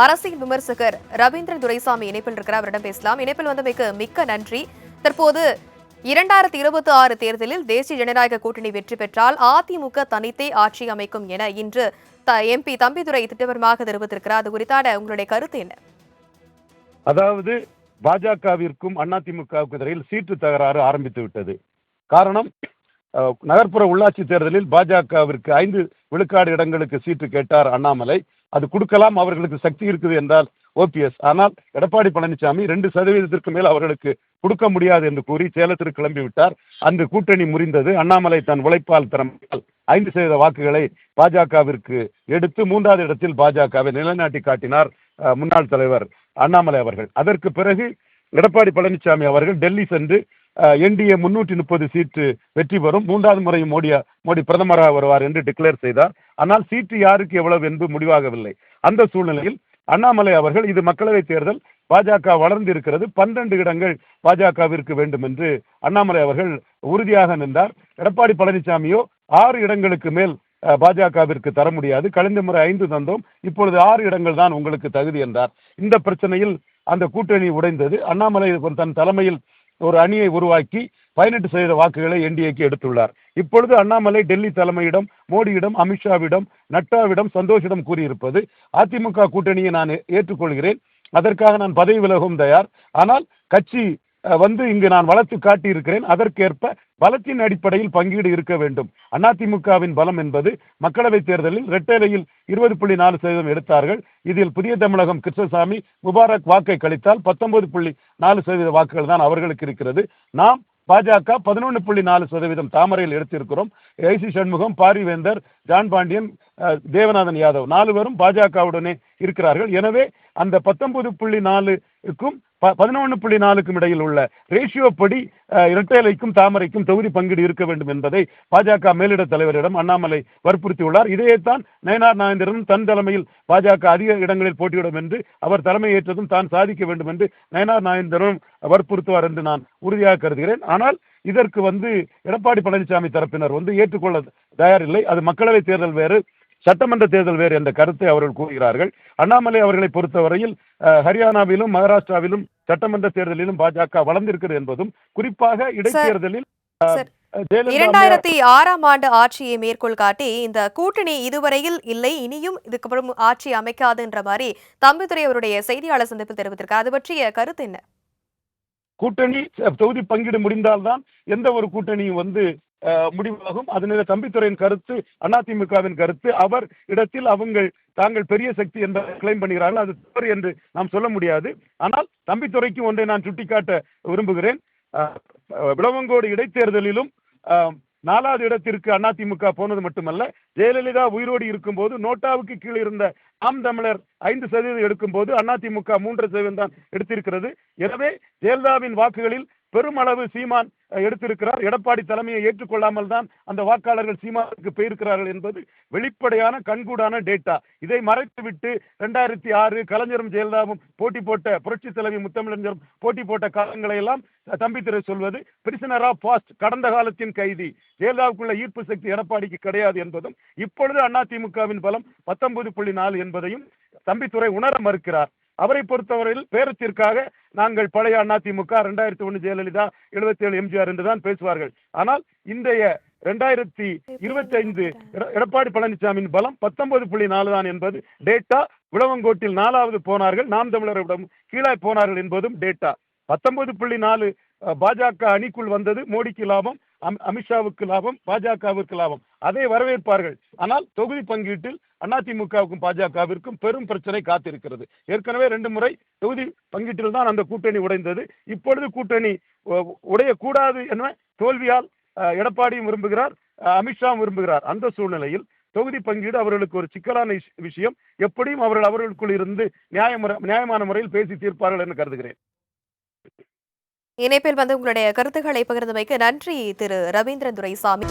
அரசியல் விமர்சகர் ரவீந்திர துரைசாமி இணைப்பில் இருக்கிறார். அவரிடம் பேசலாம். இணைப்பில் வந்தமைக்கு மிக்க நன்றி. தற்போது இரண்டாயிரத்தி இருபத்தி ஆறு தேர்தலில் தேசிய ஜனநாயக கூட்டணி வெற்றி பெற்றால் அதிமுக தனித்தே ஆட்சி அமைக்கும் என இன்று எம்பி தம்பிதுரை திட்டவரமாக தெரிவித்திருக்கிறார். அது குறித்தான உங்களுடைய கருத்து என்ன? அதாவது பாஜகவிற்கும் அதிமுகவுக்கு இடையில் சீட்டு தகராறு ஆரம்பித்து விட்டது. காரணம் நகர்ப்புற உள்ளாட்சி தேர்தலில் பாஜகவிற்கு ஐந்து விழுக்காடு இடங்களுக்கு சீட்டு கேட்டார் அண்ணாமலை. அது கொடுக்கலாம் அவர்களுக்கு சக்தி இருக்குது என்றால் ஓபிஎஸ். ஆனால் எடப்பாடி பழனிசாமி ரெண்டு சதவீதத்திற்கு மேல் அவர்களுக்கு கொடுக்க முடியாது என்று கூறி சேலத்திற்கு கிளம்பிவிட்டார் அந்த கூட்டணி முறிந்தது. அண்ணாமலை தன் உழைப்பால் திறமையால் ஐந்து சதவீத வாக்குகளை பாஜகவிற்கு எடுத்து மூன்றாவது இடத்தில் பாஜகவை நிலைநாட்டி காட்டினார் முன்னாள் தலைவர் அண்ணாமலை அவர்கள். அதற்கு பிறகு எடப்பாடி பழனிசாமி அவர்கள் டெல்லி சென்று என்டிஏ முன்னூற்றி முப்பது சீட்டு வெற்றி பெறும். மூன்றாவது முறை மோடி மோடி பிரதமராக வருவார் என்று டிக்ளேர் செய்தார். ஆனால் சீட்டு யாருக்கு எவ்வளவு என்று முடிவாகவில்லை. அந்த சூழ்நிலையில் அண்ணாமலை அவர்கள் இது மக்களவைத் தேர்தல் பாஜக வளர்ந்து இருக்கிறது பன்னிரண்டு இடங்கள் பாஜகவிற்கு வேண்டும் என்று அண்ணாமலை அவர்கள் உறுதியாக நின்றார். எடப்பாடி பழனிசாமியோ ஆறு இடங்களுக்கு மேல் பாஜகவிற்கு தர முடியாது. கழிந்த முறை ஐந்து தந்தோம். இப்பொழுது ஆறு இடங்கள் தான் உங்களுக்கு தகுதி என்றார். இந்த பிரச்சனையில் அந்த கூட்டணி உடைந்தது. அண்ணாமலை தன் தலைமையில் ஒரு அணியை உருவாக்கி பதினெட்டு சதவீத வாக்குகளை என்டிஏக்கு எடுத்துள்ளார். இப்பொழுது அண்ணாமலை டெல்லி தலைமையிடம் மோடியிடம் அமித்ஷாவிடம் நட்டாவிடம் சந்தோஷிடம் கூறியிருப்பது அதிமுக கூட்டணியை நான் ஏற்றுக்கொள்கிறேன். அதற்காக நான் பதவி விலகவும் தயார். ஆனால் கட்சி வந்து இங்கு நான் வளர்த்து காட்டியிருக்கிறேன். அதற்கேற்ப பலத்தின் அடிப்படையில் பங்கீடு இருக்க வேண்டும். அதிமுகவின் பலம் என்பது மக்களவைத் தேர்தலில் இரட்டைலையில் இருபது புள்ளி நாலு சதவீதம் எடுத்தார்கள். இதில் புதிய தமிழகம் கிருஷ்ணசாமி முபாரக் வாக்கை கழித்தால் பத்தொன்பது புள்ளி நாலு சதவீத வாக்குகள் தான் அவர்களுக்கு இருக்கிறது. நாம் பாஜக பதினொன்று புள்ளி நாலு சதவீதம் தாமரையில் எடுத்திருக்கிறோம். ஏசி சண்முகம் பாரிவேந்தர் ஜான் பாண்டியன் தேவநாதன் யாதவ் நாலு பேரும் பாஜகவுடனே இருக்கிறார்கள். எனவே அந்த பத்தொன்பது புள்ளி நாலுக்கும் பதினொன்று புள்ளி நாலுக்கும் இடையில் உள்ள ரேஷியோ படி இரட்டைலைக்கும் தாமரைக்கும் தொகுதி பங்கீடு இருக்க வேண்டும் என்பதை பாஜக மேலிட தலைவரிடம் அண்ணாமலை வற்புறுத்தியுள்ளார். இதையேத்தான் நயனார் நாயந்திரனும் தன் தலைமையில் பாஜக அதிக இடங்களில் போட்டியிடும் என்று அவர் தலைமையேற்றதும் தான் சாதிக்க வேண்டும் என்று நயனார் நாயந்திரனும் வற்புறுத்துவார் என்று நான் உறுதியாக கருதுகிறேன். ஆனால் இதற்கு வந்து எடப்பாடி பழனிசாமி தரப்பினர் வந்து ஏற்றுக்கொள்ள தயாரில்லை. அது மக்களவைத் தேர்தல் வேறு சட்டமன்ற தேர்தல் வேறு என்ற கருத்தை அவர்கள் கூறுகிறார்கள். அண்ணாமலை அவர்களை பொறுத்தவரையில் ஹரியானாவிலும் மகாராஷ்டிராவிலும் சட்டமன்ற தேர்தலிலும் பாஜக வளர்ந்திருக்கிறது என்பதும் குறிப்பாக இடைத்தேர்தலில் இரண்டாயிரத்தி ஆறாம் ஆண்டு ஆட்சியை மேற்கோள் காட்டி இந்த கூட்டணி இதுவரையில் இல்லை இனியும் இதுக்கப்புறம் ஆட்சி அமைக்காதுன்ற மாதிரி தம்பிதுரை அவருடைய செய்தியாளர் சந்திப்பில் தெரிவித்திருக்கார். அது பற்றிய கருத்து என்ன? கூட்டணி தொகுதி பங்கீடு முடிந்தால்தான் எந்த ஒரு கூட்டணியும் வந்து முடிவாகும். அதனால தம்பித்துறையின் கருத்து அதிமுகவின் கருத்து அவர் இடத்தில் அவங்கள் தாங்கள் பெரிய சக்தி என்பதை கிளைம் பண்ணுகிறார்கள். அது தவறு என்று நாம் சொல்ல முடியாது. ஆனால் தம்பித்துறைக்கு ஒன்றை நான் சுட்டிக்காட்ட விரும்புகிறேன். விளவங்கோடு இடைத்தேர்தலிலும் நாலாவது இடத்திற்கு அதிமுக போனது மட்டுமல்ல ஜெயலலிதா உயிரோடு இருக்கும்போது நோட்டாவுக்கு கீழே இருந்த ஆம் தமிழர் ஐந்து சதவீதம் எடுக்கும்போது அதிமுக மூன்று சதவீதம் தான் எடுத்திருக்கிறது. எனவே ஜெயலலிதாவின் வாக்குகளில் பெருமளவு சீமான் எடுத்திருக்கிறார். எடப்பாடி தலைமையை ஏற்றுக்கொள்ளாமல் தான் அந்த வாக்காளர்கள் சீமானுக்கு போயிருக்கிறார்கள் என்பது வெளிப்படையான கண்கூடான டேட்டா இதை மறைத்துவிட்டு ரெண்டாயிரத்தி ஆறு கலைஞரும் ஜெயலலிதாவும் போட்டி போட்ட புரட்சி தலைவி முத்தமிழஞ்சரும் போட்டி போட்ட காலங்களை எல்லாம் தம்பித்துறை சொல்வது பிரிசனர் ஆஃப் பாஸ்ட் கடந்த காலத்தின் கைதி. ஜெயலலிதாவுக்குள்ள ஈர்ப்பு சக்தி எடப்பாடிக்கு கிடையாது என்பதும் இப்பொழுது அதிமுகவின் பலம் பத்தொன்பது புள்ளி நாலு என்பதையும் தம்பித்துறை உணர மறுக்கிறார். அவரை பொறுத்தவரையில் பேரத்திற்காக நாங்கள் பழைய அதிமுக ரெண்டாயிரத்தி ஒன்று ஜெயலலிதா எழுபத்தி ஏழு எம்ஜிஆர் என்றுதான் பேசுவார்கள். ஆனால் இன்றைய ரெண்டாயிரத்தி இருபத்தி ஐந்து எடப்பாடி பழனிசாமியின் பலம் பத்தொன்பது புள்ளி நாலு தான் என்பது டேட்டா. விளவங்கோட்டில் நாலாவது போனார்கள். நாம் தமிழரிடம் கீழாய் போனார்கள் என்பதும் டேட்டா. பத்தொன்பது புள்ளி நாலு பாஜக அணிக்குள் வந்தது. மோடிக்கு லாபம் அமித்ஷாவுக்கு லாபம் பாஜகவிற்கு லாபம். அதை வரவேற்பார்கள். ஆனால் தொகுதி பங்கீட்டில் அதிமுகவுக்கும் பாஜகவிற்கும் பெரும் பிரச்சனை காத்திருக்கிறது. ஏற்கனவே ரெண்டு முறை தொகுதி பங்கீட்டில் தான் அந்த கூட்டணி உடைந்தது. இப்பொழுது கூட்டணி உடையக்கூடாது என தோல்வியால் அஹ், எடப்பாடியும் விரும்புகிறார் அஹ், அமித்ஷாவும் விரும்புகிறார். அந்த சூழ்நிலையில் தொகுதி பங்கீடு அவர்களுக்கு ஒரு சிக்கலான விஷயம். எப்படியும் அவர்கள் அவர்களுக்குள் இருந்து நியாயமுறை நியாயமான முறையில் பேசி தீர்ப்பார்கள் என்று கருதுகிறேன். இணைப்பில் வந்து உங்களுடைய கருத்துக்களை பகிர்ந்தமைக்கு நன்றி திரு. ரவீந்திரன் துரைசாமி.